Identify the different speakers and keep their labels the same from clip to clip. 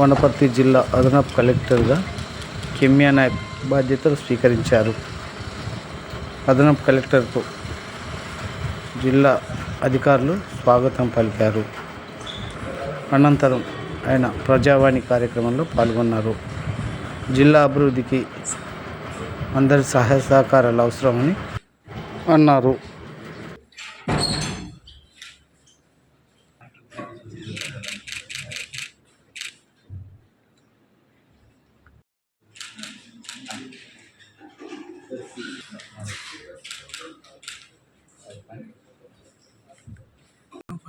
Speaker 1: వనపర్తి జిల్లా అదనపు కలెక్టర్గా కెమ్యా నాయక్ బాధ్యతలు స్వీకరించారు. అదనపు కలెక్టర్కు జిల్లా అధికారులు స్వాగతం పలికారు. అనంతరం ఆయన ప్రజావాణి కార్యక్రమంలో పాల్గొన్నారు. జిల్లా అభివృద్ధికి అందరి సహాయ సహకారాలు అవసరమని అన్నారు.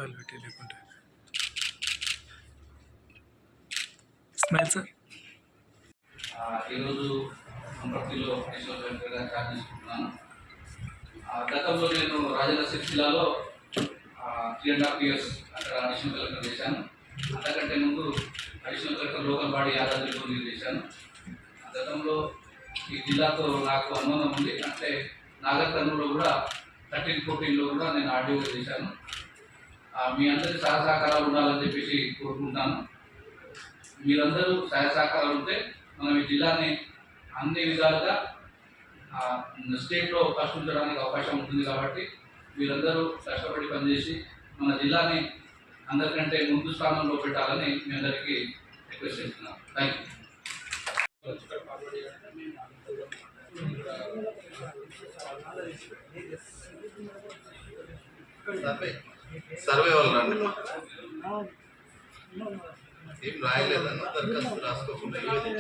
Speaker 2: ఫైల్ పెట్టి లేకుంటే. Smile
Speaker 3: sir. ఈరోజు అమరావతిలో ఐశ్వర్య వెంకటగా చార్జ్ తీసుకుంటున్నాను గతంలో నేను రాజరాజేశ్వరి జిల్లాలో త్రీ అండ్ హాఫ్ ఇయర్స్ అక్కడ అడిషనల్ కలెక్టర్ చేశాను. అంతకంటే ముందు అడిషనల్ కలెక్టర్ లోకల్ బాడీ యాదాద్రిలో నేను చేశాను. గతంలో ఈ జిల్లాతో నాకు అనుమానం ఉంది. అంటే నాగర్ కర్నూలులో కూడా థర్టీన్ ఫోర్టీన్లో కూడా నేను ఆర్డీఓ చేశాను. మీ అందరి సహ సహకారాలు ఉండాలని చెప్పేసి కోరుకుంటున్నాను మీరందరూ సహాయ సహకారాలు ఉంటే మనం ఈ జిల్లాని అన్ని విధాలుగా ఆ, స్టేట్లో ఫస్ట్ ఉంచడానికి అవకాశం ఉంటుంది కాబట్టి మీరందరూ కష్టపడి పనిచేసి మన జిల్లాని అందరికంటే ముందు స్థానంలో పెట్టాలని మీ అందరికీ రిక్వెస్ట్ చేస్తున్నాను. థ్యాంక్ యూ
Speaker 4: సర్వే వాళ్ళు రండి. ఏం రాయలేదన్న దరఖాస్తు రాసుకోకుండా ఏది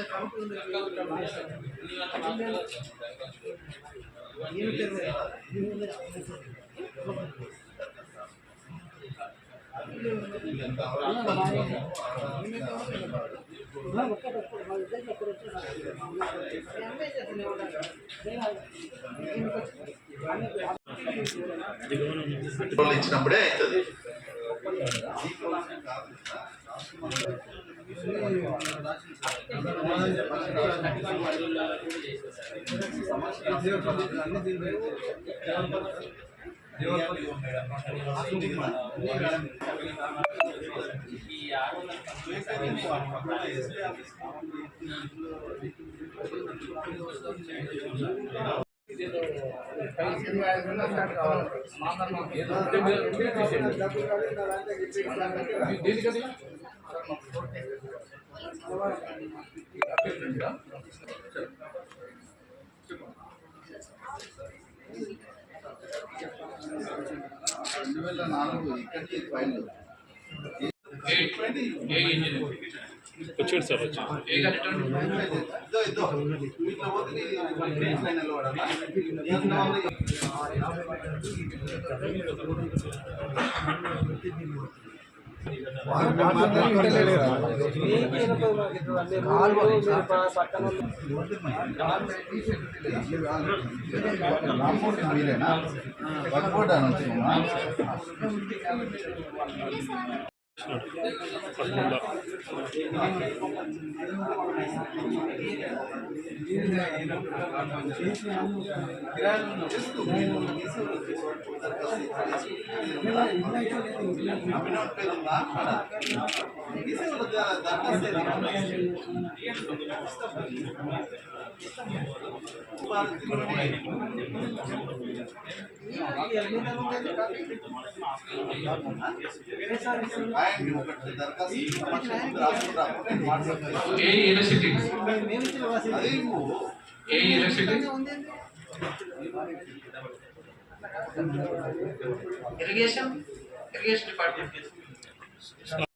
Speaker 4: ఇచ్చినప్పుడే అవుతుంది. రెండు వేల నాలుగు ఇక్కడికి ఫైల్
Speaker 3: ఏ ఇంజనీర్
Speaker 2: వచ్చాడు సార్ వచ్చాడు
Speaker 3: ఏ కలెక్టర్
Speaker 4: ఇదో ఇదో ఇట్లా పోతే ఫైల్ నిలబడాలా మీరేనా వర్కౌట్ అని వచ్చిందా Alhamdulillah. ఆయన ఒకటి దరఖాస్తు
Speaker 3: ఏ యూనివర్సిటీ
Speaker 4: అది
Speaker 3: ఏ యూనివర్సిటీ ఇరిగేషన్ ఇరిగేషన్ డిపార్ట్మెంట్